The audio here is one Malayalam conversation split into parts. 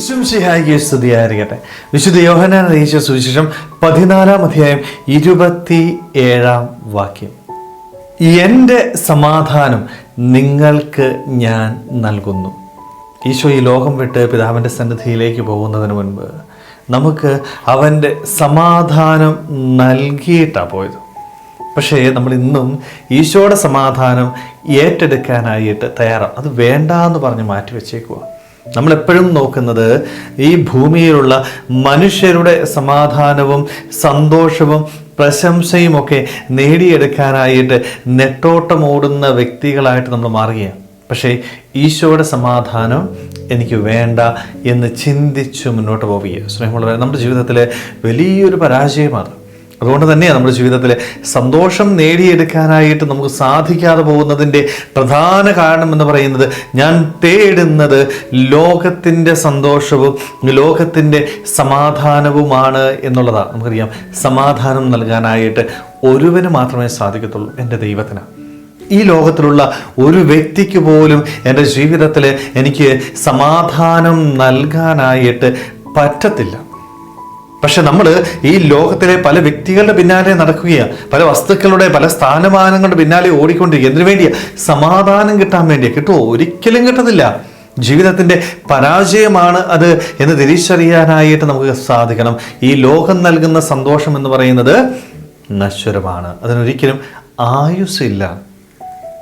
വിശുംഷിഹായിക്ക് സ്തുതിയായിരിക്കട്ടെ. വിശുദ്ധ യോഹനാൻ അറിയിച്ച സുവിശേഷം പതിനാലാം അധ്യായം ഇരുപത്തി ഏഴാം വാക്യം എന്റെ സമാധാനം നിങ്ങൾക്ക് ഞാൻ നൽകുന്നു. ഈശോ ഈ ലോകം വിട്ട് പിതാവിന്റെ സന്നിധിയിലേക്ക് പോകുന്നതിന് മുൻപ് നമുക്ക് അവന്റെ സമാധാനം നൽകിയിട്ടാണ് പോയത്. പക്ഷേ നമ്മൾ ഇന്നും ഈശോയുടെ സമാധാനം ഏറ്റെടുക്കാനായിട്ട് തയ്യാറാണ് അത് വേണ്ട എന്ന് പറഞ്ഞ് മാറ്റി വെച്ചേക്കുക നമ്മളെപ്പോഴും നോക്കുന്നത് ഈ ഭൂമിയിലുള്ള മനുഷ്യരുടെ സമാധാനവും സന്തോഷവും പ്രശംസയും ഒക്കെ നേടിയെടുക്കാനായിട്ട് നെട്ടോട്ടമോടുന്ന വ്യക്തികളായിട്ട് നമ്മൾ മാറുകയാണ്. പക്ഷേ ഈശോയുടെ സമാധാനം എനിക്ക് വേണ്ട എന്ന് ചിന്തിച്ച് മുന്നോട്ട് പോവുകയാണ്. സ്നേഹമുള്ളവരെ നമ്മുടെ ജീവിതത്തിലെ വലിയൊരു പരാജയമാണ് അതുകൊണ്ട് തന്നെയാണ് നമ്മുടെ ജീവിതത്തിൽ സന്തോഷം നേടിയെടുക്കാനായിട്ട് നമുക്ക് സാധിക്കാതെ പോകുന്നതിന്റെ പ്രധാന കാരണം എന്ന് പറയുന്നത് ഞാൻ തേടുന്നത് ലോകത്തിന്റെ സന്തോഷവും ലോകത്തിന്റെ സമാധാനവുമാണ് എന്നുള്ളതാണ് നമുക്കറിയാം സമാധാനം നൽകാനായിട്ട് ഒരുവന് മാത്രമേ സാധിക്കത്തുള്ളൂ എന്റെ ദൈവത്തിന്. ഈ ലോകത്തിലുള്ള ഒരു വ്യക്തിക്ക് പോലും എന്റെ ജീവിതത്തിൽ എനിക്ക് സമാധാനം നൽകാനായിട്ട് പറ്റത്തില്ല. പക്ഷെ നമ്മൾ ഈ ലോകത്തിലെ പല വ്യക്തികളുടെ പിന്നാലെ നടക്കുകയാണ് പല വസ്തുക്കളുടെ പല സ്ഥാനമാനങ്ങളുടെ പിന്നാലെ ഓടിക്കൊണ്ടിരിക്കുക. എന്തിനു വേണ്ടിയാ? സമാധാനം കിട്ടാൻ വേണ്ടിയാ. കിട്ടുമോ ഒരിക്കലും കിട്ടത്തില്ല ജീവിതത്തിന്റെ പരാജയമാണ് അത് എന്ന് തിരിച്ചറിയാനായിട്ട് നമുക്ക് സാധിക്കണം. ഈ ലോകം നൽകുന്ന സന്തോഷം എന്ന് പറയുന്നത് നശ്വരമാണ്. അതിനൊരിക്കലും ആയുസ്സില്ല.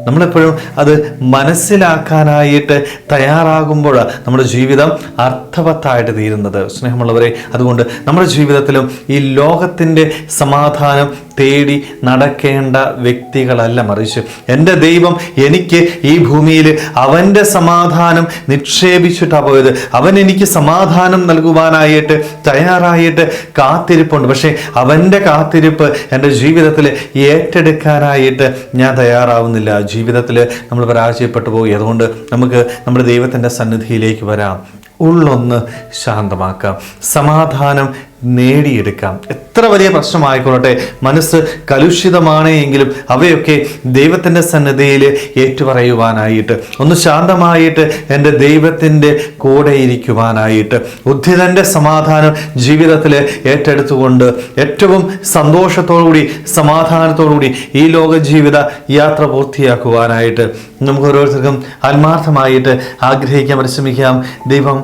നമ്മളെപ്പോഴും അത് മനസ്സിലാക്കാനായിട്ട് തയ്യാറാകുമ്പോൾ നമ്മുടെ ജീവിതം അർത്ഥവത്തായിട്ട് തീരുന്നത്. സ്നേഹമുള്ളവരെ അതുകൊണ്ട് നമ്മുടെ ജീവിതത്തിലും ഈ ലോകത്തിന്റെ സമാധാനം തേടി നടക്കേണ്ട വ്യക്തികളല്ല മറിച്ച്. എന്റെ ദൈവം എനിക്ക് ഈ ഭൂമിയിൽ അവന്റെ സമാധാനം നിക്ഷേപിച്ചിട്ടാണ് പോയത്. അവൻ എനിക്ക് സമാധാനം നൽകുവാനായിട്ട് തയ്യാറായിട്ട് കാത്തിരിപ്പുണ്ട്. പക്ഷേ അവന്റെ കാത്തിരിപ്പ് എന്റെ ജീവിതത്തിൽ ഏറ്റെടുക്കാനായിട്ട് ഞാൻ തയ്യാറാവുന്നില്ല. ജീവിതത്തിൽ നമ്മൾ പരാജയപ്പെട്ടു പോയി. അതുകൊണ്ട് നമുക്ക് നമ്മുടെ ദൈവത്തിന്റെ സന്നിധിയിലേക്ക് വരാം. ഉള്ളൊന്ന് ശാന്തമാക്കാം. സമാധാനം നേടിയെടുക്കാം. എത്ര വലിയ പ്രശ്നമായിക്കൊള്ളട്ടെ. മനസ്സ് കലുഷിതമാണ് എങ്കിലും അവയൊക്കെ ദൈവത്തിന്റെ സന്നദ്ധയിൽ ഏറ്റുപറയുവാനായിട്ട് ഒന്ന് ശാന്തമായിട്ട് എന്റെ ദൈവത്തിന്റെ കൂടെ ഇരിക്കുവാനായിട്ട് ഉദ്ധിതന്റെ സമാധാനം ജീവിതത്തിൽ ഏറ്റെടുത്തുകൊണ്ട് ഏറ്റവും സന്തോഷത്തോടുകൂടി സമാധാനത്തോടുകൂടി ഈ ലോക ജീവിത യാത്ര പൂർത്തിയാക്കുവാനായിട്ട് നമുക്ക് ഓരോരുത്തർക്കും ആത്മാർത്ഥമായിട്ട് ആഗ്രഹിക്കാൻ പരിശ്രമിക്കാം. ദൈവം